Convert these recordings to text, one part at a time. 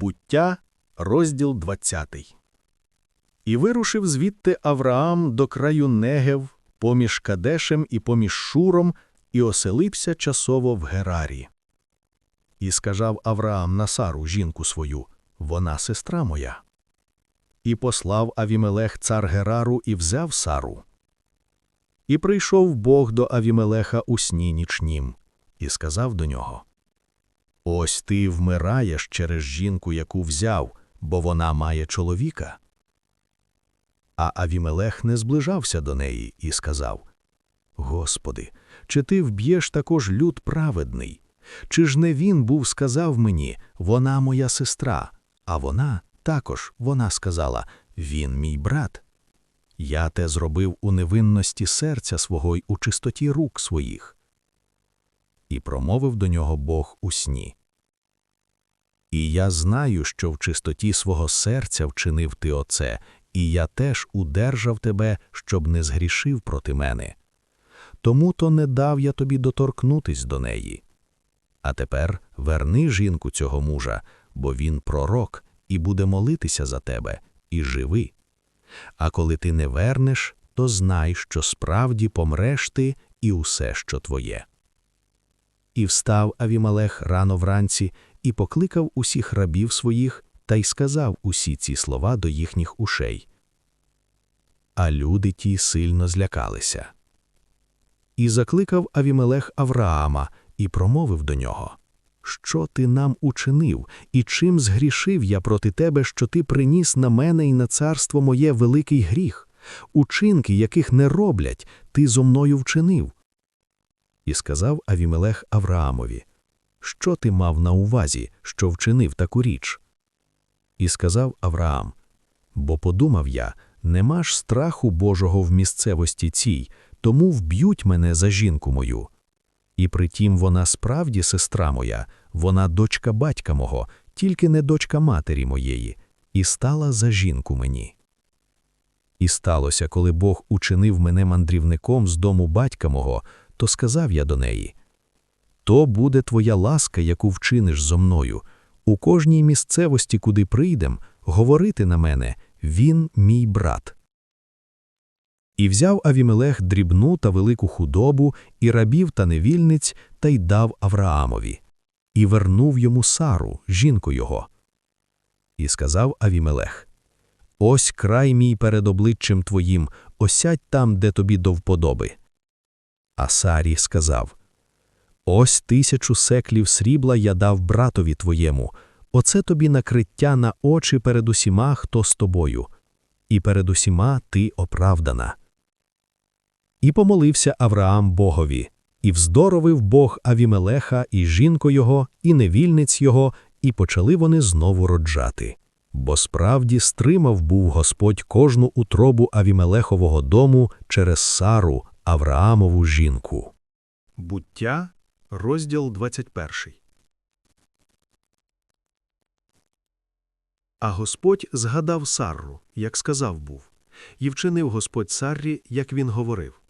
Буття, розділ 20. І вирушив звідти Авраам до краю Негев, поміж Кадешем і поміж Шуром, і оселився часово в Герарі. І сказав Авраам на Сару, жінку свою, вона сестра моя. І послав Авімелех цар Герару і взяв Сару. І прийшов Бог до Авімелеха у сні нічнім, і сказав до нього Ось ти вмираєш через жінку, яку взяв, бо вона має чоловіка. А Авімелех не зближався до неї і сказав Господи, чи ти вб'єш також люд праведний? Чи ж не він був сказав мені, вона моя сестра, а вона також вона сказала Він мій брат. Я те зробив у невинності серця свого й у чистоті рук своїх. І промовив до нього Бог у сні. І я знаю, що в чистоті свого серця вчинив ти оце, і я теж удержав тебе, щоб не згрішив проти мене. Тому то не дав я тобі доторкнутись до неї. А тепер верни жінку цього мужа, бо він пророк, і буде молитися за тебе, і живи. А коли ти не вернеш, то знай, що справді помреш ти і усе, що твоє. І встав Авімалех рано вранці і покликав усіх рабів своїх та й сказав усі ці слова до їхніх ушей. А люди ті сильно злякалися. І закликав Авімелех Авраама і промовив до нього Що ти нам учинив, і чим згрішив я проти тебе, що ти приніс на мене і на царство моє великий гріх, учинки, яких не роблять, ти зо мною вчинив. І сказав Авімелех Авраамові Що ти мав на увазі, що вчинив таку річ? І сказав Авраам Бо подумав я, нема ж страху Божого в місцевості цій, тому вб'ють мене за жінку мою. І притім вона справді сестра моя, вона дочка батька мого, тільки не дочка матері моєї, і стала за жінку мені. І сталося, коли Бог учинив мене мандрівником з дому батька мого, то сказав я до неї То буде твоя ласка, яку вчиниш зо мною. У кожній місцевості, куди прийдем, говорити на мене він мій брат. І взяв Авімелех дрібну та велику худобу, і рабів та невільниць, та й дав Авраамові, і вернув йому Сару, жінку його. І сказав Авімелех Ось край мій перед обличчям твоїм, осядь там, де тобі до вподоби. А Сарі сказав Ось тисячу секлів срібла я дав братові твоєму, оце тобі накриття на очі перед усіма, хто з тобою, і перед усіма ти оправдана. І помолився Авраам Богові, і вздоровив Бог Авімелеха і жінку його, і невільниць його, і почали вони знову роджати. Бо справді стримав був Господь кожну утробу Авімелехового дому через Сару, Авраамову жінку. Буття, розділ 21 А Господь згадав Сарру, як сказав був, і вчинив Господь Саррі, як він говорив.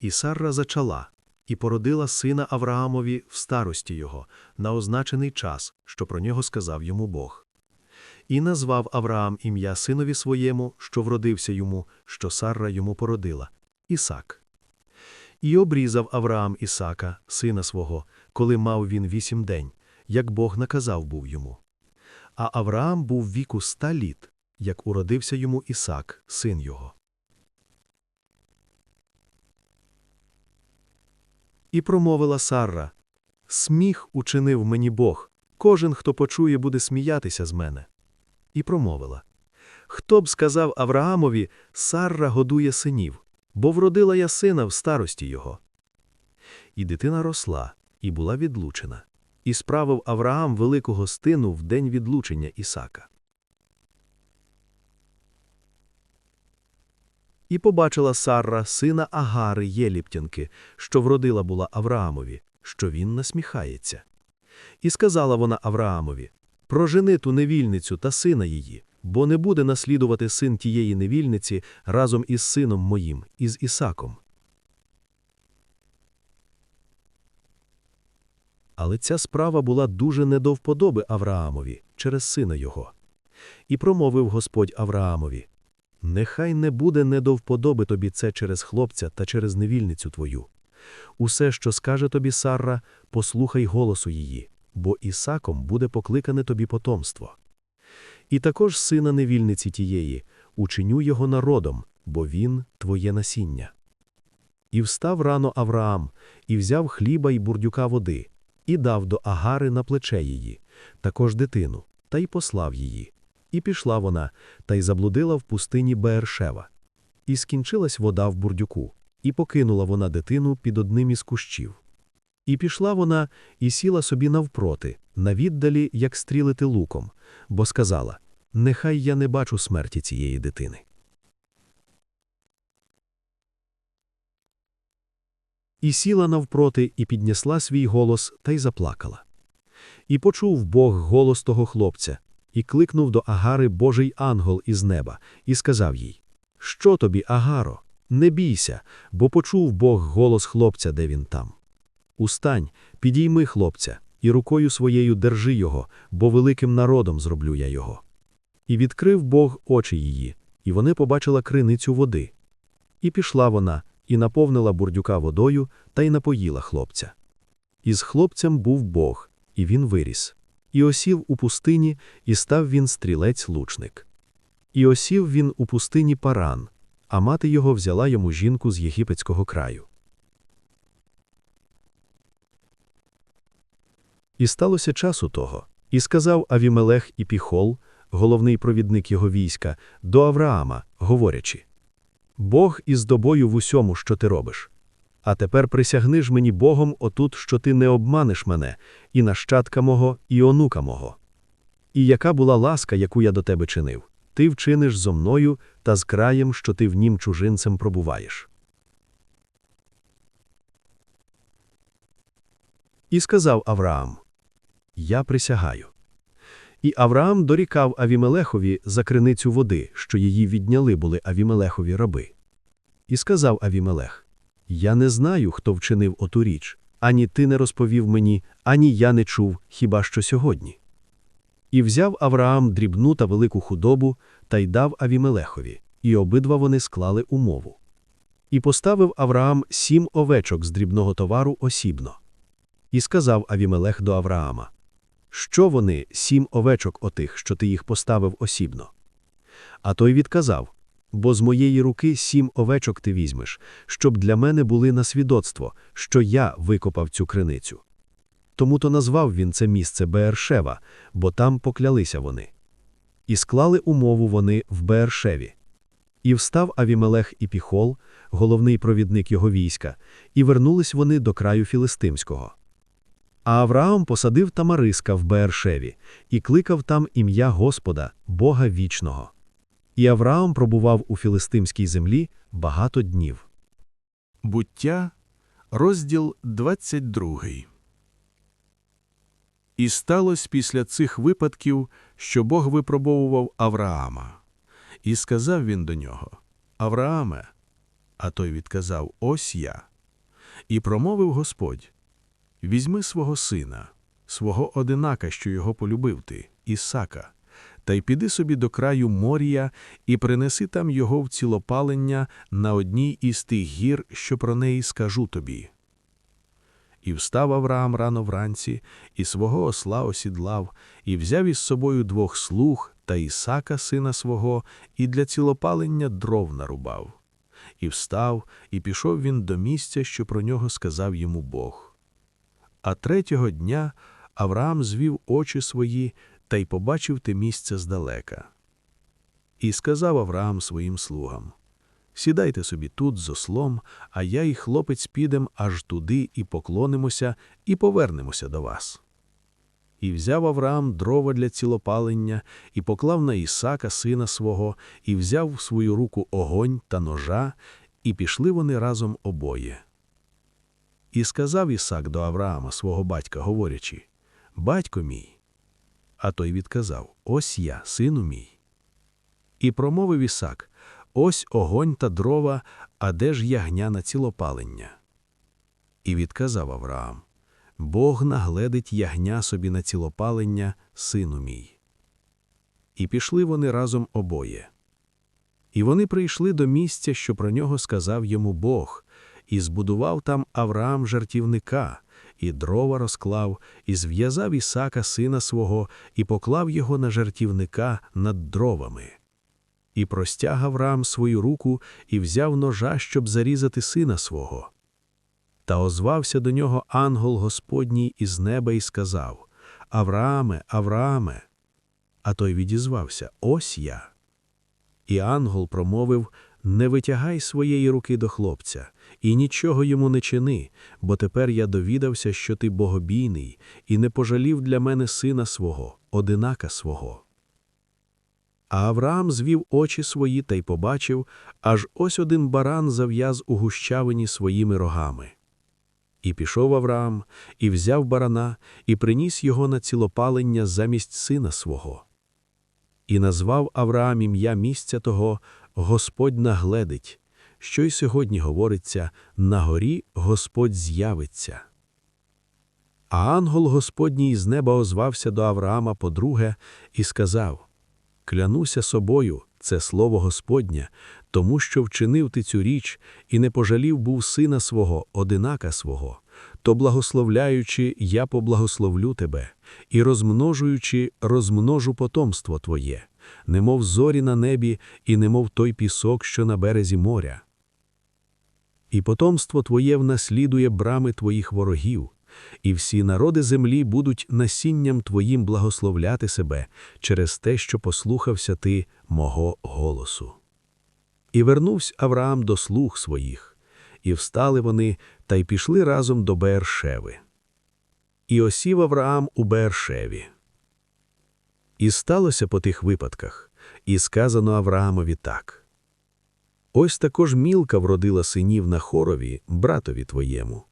І Сарра зачала, і породила сина Авраамові в старості його, на означений час, що про нього сказав йому Бог. І назвав Авраам ім'я синові своєму, що вродився йому, що Сарра йому породила, Ісак. І обрізав Авраам Ісака, сина свого, коли мав він вісім день, як Бог наказав був йому. А Авраам був віку ста літ, як уродився йому Ісак, син його. І промовила Сарра Сміх учинив мені Бог. Кожен, хто почує, буде сміятися з мене. І промовила Хто б сказав Авраамові, Сарра годує синів, бо вродила я сина в старості його. І дитина росла, і була відлучена, і справив Авраам велику гостину в день відлучення Ісака. І побачила Сарра, сина Агари Єліптянки, що вродила була Авраамові, що він насміхається. І сказала вона Авраамові Прожени ту невільницю та сина її, бо не буде наслідувати син тієї невільниці разом із сином моїм, із Ісаком. Але ця справа була дуже не до вподоби Авраамові через сина його. І промовив Господь Авраамові: Нехай не буде не до вподоби тобі це через хлопця та через невільницю твою. Усе, що скаже тобі Сарра, послухай голосу її, бо Ісаком буде покликане тобі потомство. І також сина невільниці тієї, учиню його народом, бо він твоє насіння. І встав рано Авраам, і взяв хліба й бурдюка води, і дав до Агари на плече її, також дитину, та й послав її. І пішла вона, та й заблудила в пустині Беершева. І скінчилась вода в бурдюку, і покинула вона дитину під одним із кущів. І пішла вона і сіла собі навпроти, на віддалі, як стрілити луком, бо сказала: Нехай я не бачу смерті цієї дитини. І сіла навпроти, і піднесла свій голос та й заплакала. І почув Бог голос того хлопця, і кликнув до Агари Божий ангел із неба, і сказав їй: Що тобі, Агаро? Не бійся, бо почув Бог голос хлопця, де він там. Устань, підійми хлопця, і рукою своєю держи його, бо великим народом зроблю я його. І відкрив Бог очі її, і вони побачила криницю води. І пішла вона, і наповнила бурдюка водою, та й напоїла хлопця. І з хлопцем був Бог, і він виріс. І осів у пустині, і став він стрілець-лучник. І осів він у пустині паран, а мати його взяла йому жінку з єгипетського краю. І сталося часу того, і сказав Авімелех і Піхол, головний провідник його війська, до Авраама, говорячи: Бог із добою в усьому, що ти робиш. А тепер присягни ж мені Богом отут, що ти не обманеш мене, і нащадка мого, і онука мого. І яка була ласка, яку я до тебе чинив, ти вчиниш зо мною та з краєм, що ти в нім чужинцем пробуваєш. І сказав Авраам: Я присягаю. І Авраам дорікав Авімелехові за криницю води, що її відняли були Авімелехові раби. І сказав Авімелех: Я не знаю, хто вчинив оту річ, ані ти не розповів мені, ані я не чув, хіба що сьогодні. І взяв Авраам дрібну та велику худобу та й дав Авімелехові, і обидва вони склали умову. І поставив Авраам сім овечок з дрібного товару осібно. І сказав Авімелех до Авраама: Що вони, сім овечок отих, що ти їх поставив осібно? А той відказав: Бо з моєї руки сім овечок ти візьмеш, щоб для мене були на свідоцтво, що я викопав цю криницю. Тому то назвав він це місце Беершева, бо там поклялися вони. І склали умову вони в Беершеві. І встав Авімелех і Піхол, головний провідник його війська, і вернулись вони до краю Філистимського. А Авраам посадив Тамариска в Беершеві і кликав там ім'я Господа, Бога вічного. І Авраам пробував у філистимській землі багато днів. Буття, розділ 22. І сталося після цих випадків, що Бог випробовував Авраама. І сказав він до нього: Аврааме. А той відказав: Ось я. І промовив Господь: Візьми свого сина, свого одинака, що його полюбив ти, Ісака, та й піди собі до краю морія і принеси там його в цілопалення на одній із тих гір, що про неї скажу тобі. І встав Авраам рано вранці, і свого осла осідлав, і взяв із собою двох слуг та Ісака, сина свого, і для цілопалення дров нарубав. І встав, і пішов він до місця, що про нього сказав йому Бог. А третього дня Авраам звів очі свої та й побачив те місце здалека. І сказав Авраам своїм слугам Сідайте собі тут з ослом, а я і хлопець підем аж туди і поклонимося, і повернемося до вас. І взяв Авраам дрова для цілопалення, і поклав на Ісака сина свого, і взяв в свою руку огонь та ножа, і пішли вони разом обоє. І сказав Ісак до Авраама, свого батька, говорячи Батько мій. А той відказав Ось я, сину мій. І промовив Ісак Ось огонь та дрова, а де ж ягня на цілопалення? І відказав Авраам Бог нагледить ягня собі на цілопалення, сину мій. І пішли вони разом обоє. І вони прийшли до місця, що про нього сказав йому Бог, і збудував там Авраам жартівника, і дрова розклав, і зв'язав Ісака сина свого, і поклав його на жартівника над дровами. І простяг Авраам свою руку і взяв ножа, щоб зарізати сина свого. Та озвався до нього ангел Господній із неба і сказав Аврааме, Аврааме. А той відізвався Ось я. І ангел промовив Не витягай своєї руки до хлопця, і нічого йому не чини, бо тепер я довідався, що ти богобійний, і не пожалів для мене сина свого, одинака свого. А Авраам звів очі свої та й побачив, аж ось один баран зав'яз у гущавині своїми рогами. І пішов Авраам, і взяв барана, і приніс його на цілопалення замість сина свого. І назвав Авраам ім'я місця того Господь нагледить, що й сьогодні говориться на горі Господь з'явиться. А ангел Господній з неба озвався до Авраама подруге і сказав Клянуся собою, це слово Господнє, тому що вчинив ти цю річ і не пожалів був сина свого, одинака свого, то благословляючи, я поблагословлю тебе, і розмножуючи, розмножу потомство твоє, немов зорі на небі, і немов той пісок, що на березі моря. І потомство твоє внаслідує брами твоїх ворогів, і всі народи землі будуть насінням твоїм благословляти себе через те, що послухався ти мого голосу. І вернувся Авраам до слуг своїх, і встали вони та й пішли разом до Бершеви. І осів Авраам у Бершеві. І сталося по тих випадках, і сказано Авраамові так. Ось також Мілка вродила синів на хорові, братові твоєму,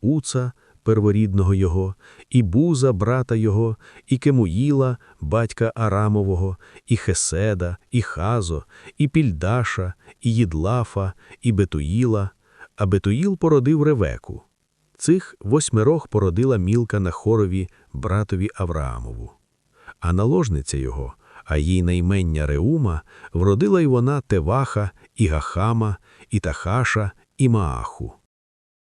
Уца, перворідного його, і Буза, брата його, і Кемуїла, батька Арамового, і Хеседа, і Хазо, і Пільдаша, і Їдлафа, і Бетуїла, а Бетуїл породив Ревеку. Цих восьмерох породила Мілка на хорові братові Авраамову. А наложниця його, а їй наймення Реума, вродила й вона Теваха, і Гахама, і Тахаша, і Мааху.